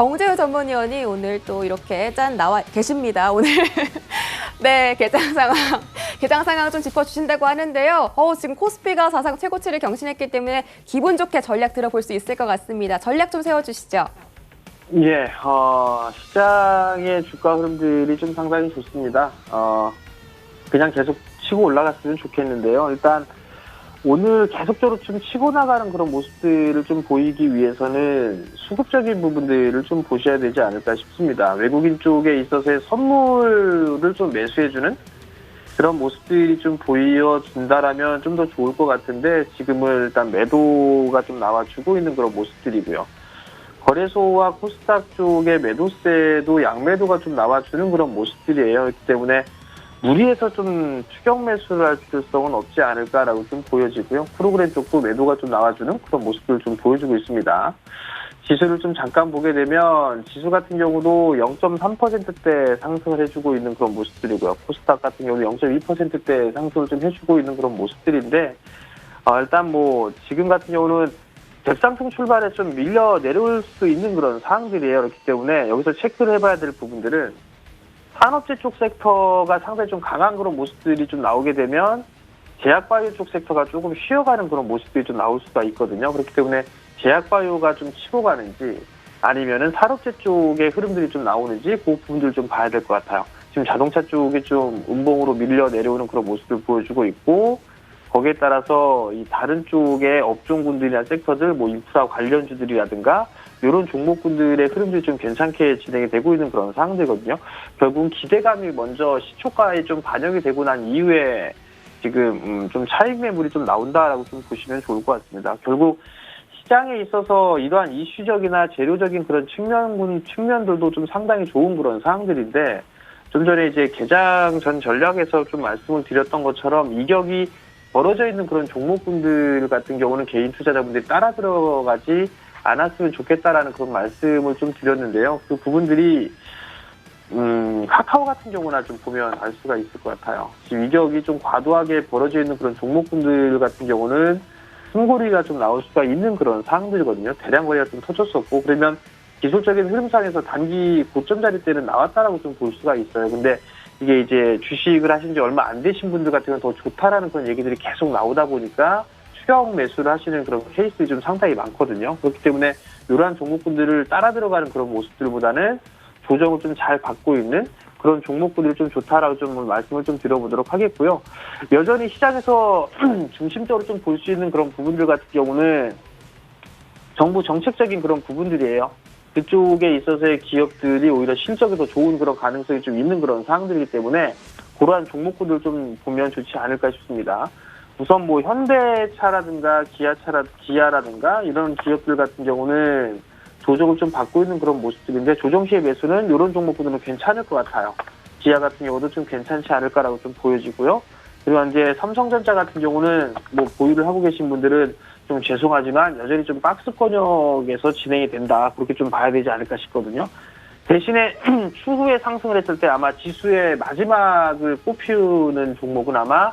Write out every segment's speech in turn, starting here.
정재우 전문위원이 오늘 또 이렇게 짠 나와 계십니다. 오늘 네 개장 상황 개장 상황 좀 짚어주신다고 하는데요. 어 지금 코스피가 사상 최고치를 경신했기 때문에 기분 좋게 전략 들어볼 수 있을 것 같습니다. 전략 좀 세워주시죠. 예, 어, 시장의 주가 흐름들이 좀 상당히 좋습니다. 어, 그냥 계속 치고 올라갔으면 좋겠는데요. 일단 오늘 계속적으로 좀 치고 나가는 그런 모습들을 좀 보이기 위해서는 수급적인 부분들을 좀 보셔야 되지 않을까 싶습니다. 외국인 쪽에 있어서의 선물을 좀 매수해주는 그런 모습들이 좀 보여준다라면 좀 더 좋을 것 같은데 지금은 일단 매도가 좀 나와주고 있는 그런 모습들이고요. 거래소와 코스닥 쪽의 매도세도 양매도가 좀 나와주는 그런 모습들이에요. 그렇기 때문에 무리해서 좀 추격 매수를 할 필요성은 없지 않을까라고 좀 보여지고요. 프로그램 쪽도 매도가 좀 나와주는 그런 모습들을 좀 보여주고 있습니다. 지수를 좀 잠깐 보게 되면 지수 같은 경우도 0.3%대 상승을 해주고 있는 그런 모습들이고요. 코스닥 같은 경우도 0.2%대 상승을 좀 해주고 있는 그런 모습들인데 어, 일단 뭐 지금 같은 경우는 대상승 출발에 좀 밀려 내려올 수 있는 그런 상황들이에요. 그렇기 때문에 여기서 체크를 해봐야 될 부분들은 산업재 쪽 섹터가 상당히 좀 강한 그런 모습들이 좀 나오게 되면 제약바이오 쪽 섹터가 조금 쉬어가는 그런 모습들이 좀 나올 수가 있거든요. 그렇기 때문에 제약바이오가 좀 치고 가는지 아니면은 산업재 쪽의 흐름들이 좀 나오는지 그 부분들 좀 봐야 될 것 같아요. 지금 자동차 쪽이 좀 음봉으로 밀려 내려오는 그런 모습을 보여주고 있고 거기에 따라서 이 다른 쪽의 업종군들이나 섹터들, 뭐 인프라 관련주들이라든가 이런 종목군들의 흐름들이 좀 괜찮게 진행이 되고 있는 그런 상황들거든요. 결국은 기대감이 먼저 시초가에 좀 반영이 되고 난 이후에 지금 음, 좀 차익 매물이 좀 나온다라고 좀 보시면 좋을 것 같습니다. 결국 시장에 있어서 이러한 이슈적이나 재료적인 그런 측면 측면들도 좀 상당히 좋은 그런 상황들인데 좀 전에 이제 개장 전 전략에서 좀 말씀을 드렸던 것처럼 이격이 벌어져 있는 그런 종목군들 같은 경우는 개인 투자자분들이 따라 들어가지 않았으면 좋겠다라는 그런 말씀을 좀 드렸는데요. 그 부분들이 음, 카카오 같은 경우나 좀 보면 알 수가 있을 것 같아요. 지금 이격이 좀 과도하게 벌어져 있는 그런 종목군들 같은 경우는 숨고리가 좀 나올 수가 있는 그런 상황들이거든요. 대량 거래가 좀 터졌었고 그러면 기술적인 흐름상에서 단기 고점 자리 때는 나왔다라고 좀 볼 수가 있어요. 근데 이게 이제 주식을 하신 지 얼마 안 되신 분들 같은 경우는 더 좋다라는 그런 얘기들이 계속 나오다 보니까 추격 매수를 하시는 그런 케이스들이 좀 상당히 많거든요. 그렇기 때문에 이러한 종목군들을 따라 들어가는 그런 모습들보다는 조정을 좀 잘 받고 있는 그런 종목군들이 좀 좋다라고 좀 말씀을 좀 드려보도록 하겠고요. 여전히 시장에서 중심적으로 좀 볼 수 있는 그런 부분들 같은 경우는 정부 정책적인 그런 부분들이에요. 그쪽에 있어서의 기업들이 오히려 실적이 더 좋은 그런 가능성이 좀 있는 그런 상황들이기 때문에 그러한 종목군들 좀 보면 좋지 않을까 싶습니다. 우선 뭐 현대차라든가 기아차라 기아라든가 이런 기업들 같은 경우는 조정을 좀 받고 있는 그런 모습들인데 조정 시의 매수는 이런 종목군들은 괜찮을 것 같아요. 기아 같은 경우도 좀 괜찮지 않을까라고 좀 보여지고요. 그리고 이제 삼성전자 같은 경우는 뭐 보유를 하고 계신 분들은 좀 죄송하지만 여전히 좀 박스권역에서 진행이 된다 그렇게 좀 봐야 되지 않을까 싶거든요. 대신에 추후에 상승을 했을 때 아마 지수의 마지막을 꼽히는 종목은 아마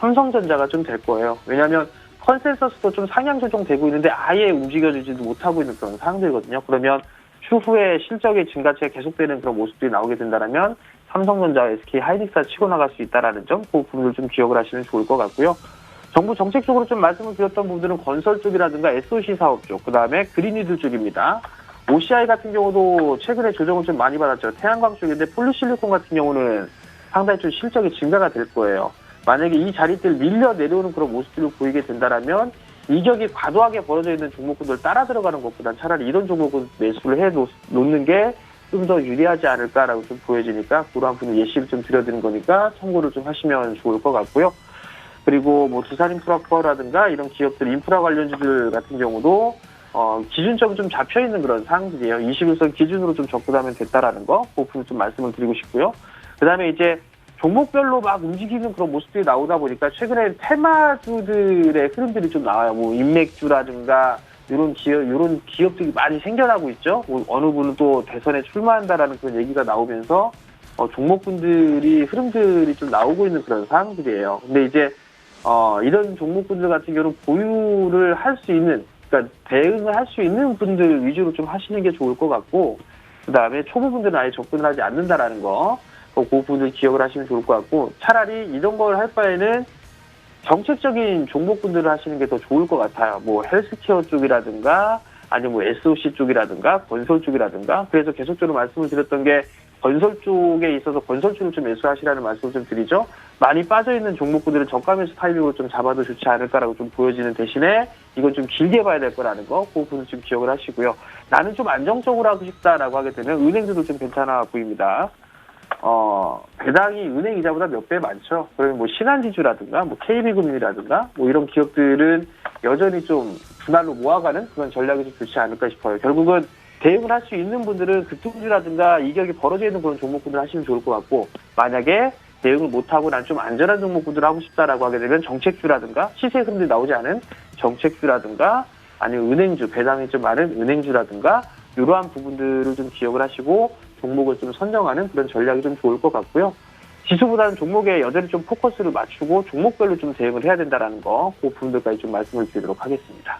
삼성전자가 좀 될 거예요. 왜냐하면 컨센서스도 좀 상향 조정되고 있는데 아예 움직여지지도 못하고 있는 그런 상황들이거든요. 그러면 추후에 실적의 증가치가 계속되는 그런 모습들이 나오게 된다면 삼성전자, SK 하이닉스가 치고 나갈 수 있다라는 점, 그 부분을 좀 기억을 하시면 좋을 것 같고요. 정부 정책적으로 좀 말씀을 드렸던 부분들은 건설 쪽이라든가 SOC 사업 쪽, 그 다음에 그린이드 쪽입니다. OCI 같은 경우도 최근에 조정을 좀 많이 받았죠. 태양광 쪽인데 폴리실리콘 같은 경우는 상당히 좀 실적이 증가가 될 거예요. 만약에 이 자리들 밀려 내려오는 그런 모습들을 보이게 된다라면 이격이 과도하게 벌어져 있는 종목군들 따라 들어가는 것보다 차라리 이런 종목은 매수를 해 놓는 게 좀 더 유리하지 않을까라고 좀 보여지니까 그러한 분을 예시를 좀 드려드린 거니까 참고를 좀 하시면 좋을 것 같고요. 그리고 뭐 두산 인프라커라든가 이런 기업들 인프라 관련주들 같은 경우도 어, 기준점이 좀 잡혀 있는 그런 사항들이에요. 21선 기준으로 좀 접근하면 됐다라는 거, 그 부분 좀 말씀을 드리고 싶고요. 그 다음에 이제 종목별로 막 움직이는 그런 모습들이 나오다 보니까 최근에 테마주들의 흐름들이 좀 나와요. 뭐 인맥주라든가 이런 기업 이런 기업들이 많이 생겨나고 있죠. 뭐 어느 분은 또 대선에 출마한다라는 그런 얘기가 나오면서 어, 종목군들이 흐름들이 좀 나오고 있는 그런 상황들이에요. 근데 이제 어, 이런 종목군들 같은 경우는 보유를 할 수 있는, 그러니까 대응을 할 수 있는 분들 위주로 좀 하시는 게 좋을 것 같고, 그 다음에 초보분들은 아예 접근을 하지 않는다라는 거, 그 부분을 기억을 하시면 좋을 것 같고, 차라리 이런 걸 할 바에는 정책적인 종목분들을 하시는 게 더 좋을 것 같아요. 뭐 헬스케어 쪽이라든가, 아니면 뭐 SOC 쪽이라든가, 건설 쪽이라든가, 그래서 계속적으로 말씀을 드렸던 게, 건설 쪽에 있어서 건설 쪽을 좀 매수하시라는 말씀을 좀 드리죠. 많이 빠져있는 종목군들은 저가면서 타이밍으로 좀 잡아도 좋지 않을까라고 좀 보여지는 대신에 이건 좀 길게 봐야 될 거라는 거, 그 부분 좀 기억을 하시고요. 나는 좀 안정적으로 하고 싶다라고 하게 되면 은행들도 좀 괜찮아 보입니다. 어, 배당이 은행 이자보다 몇 배 많죠. 그러면 뭐 신한지주라든가 뭐 KB금융이라든가 뭐 이런 기업들은 여전히 좀 분할로 모아가는 그런 전략이 좀 좋지 않을까 싶어요. 결국은 대응을 할 수 있는 분들은 급등주라든가 이격이 벌어져 있는 그런 종목군들 하시면 좋을 것 같고 만약에 대응을 못하고 난 좀 안전한 종목군들 하고 싶다라고 하게 되면 정책주라든가 시세 흐름들이 나오지 않은 정책주라든가 아니면 은행주 배당이 좀 많은 은행주라든가 이러한 부분들을 좀 기억을 하시고 종목을 좀 선정하는 그런 전략이 좀 좋을 것 같고요. 지수보다는 종목에 여전히 좀 포커스를 맞추고 종목별로 좀 대응을 해야 된다라는 거, 그 부분들까지 좀 말씀을 드리도록 하겠습니다.